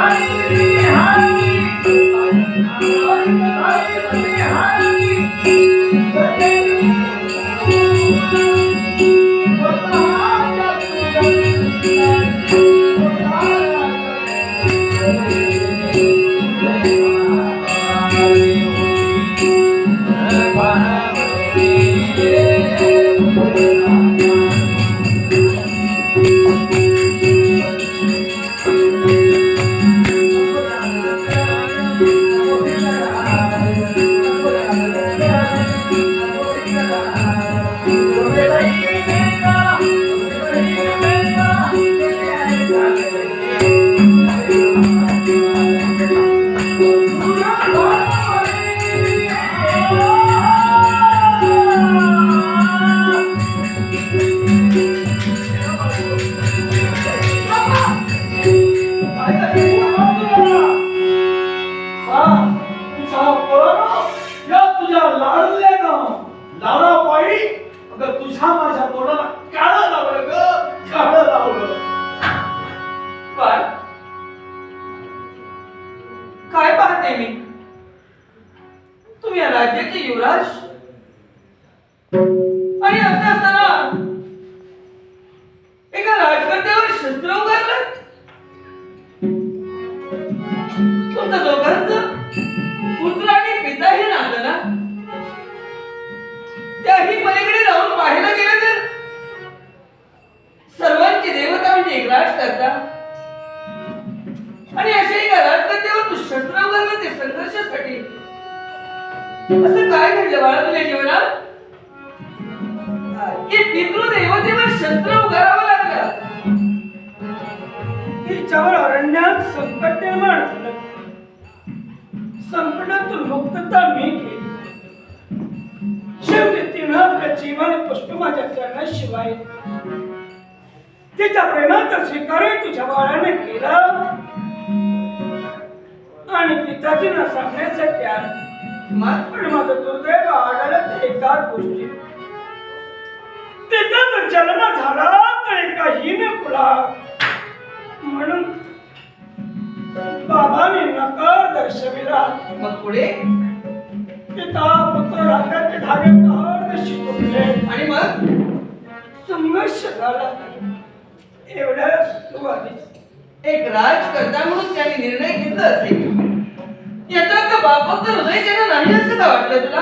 Thank you. काय पाहते मी? तुम्ही या राज्याचे युवराज? आणि असं असताना एका राजकर्त्यावर शस्त्र उगारलं? तुमचं दोघांचं पुत्र आणि पिता हे नातं ना? त्याही पलीकडे जाऊन पाहायला गेलं तर? सर्वांची देवता म्हणजे एक राज शस्त्र उगारलं ते संघर्षासाठी. असं काय घडलं बाळा तुझ्या जीवनात? की पितृदेवतेवर शस्त्र उभारावं लागलं? तिच्यावर अरण्यात संकट निर्माण झालं. संकटातून मुक्तता मी केली. शेवटी तिनं आपलं जीवन पुष्प माझ्या करण्याशिवाय तिच्या प्रेमाचा स्वीकार तुझ्या बाळाने केला. पिताची न सांगण्यासाठी मग पण माझं दुर्दैव आढळत एकाच गोष्टी. तिचा जर जन्म झाला तर एका हिने फुला म्हणून बाबाने नकार दर्शविला. मग पुढे? पिता पुत्र रागाचे धागे ताडशी तुटले आणि मग? संघर्ष झाला. एवढ्या तू आलीस एक राजकर्ता म्हणून त्याने निर्णय घेतला असेल. याचा अर्थ बापाचं हृदय त्याला नाही असं का वाटलं तुला?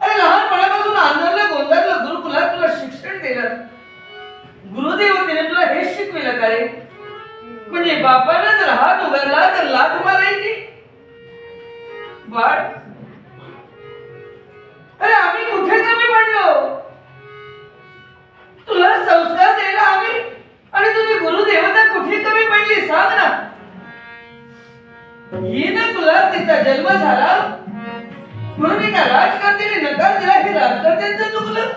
अरे लहानपणापासून आंधळलं गोंधळलं गुरुकुलात तुला शिक्षण दिलं. गुरुदेवतेने तुला हेच शिकविलं का रे? म्हणजे बापानं जर हात उगारला तर लाथ मारायची? बाळ. अरे आम्ही कुठे कमी पडलो? तुला संस्कार द्यायला आम्ही आणि तुम्ही गुरुदेवता कुठे कमी पडली? सांग ना. ही ना तुला तिचा जन्म झाला? म्हणून एका राजकारत्याने नकार दिला हे राजकारत्यांचं चुकलं?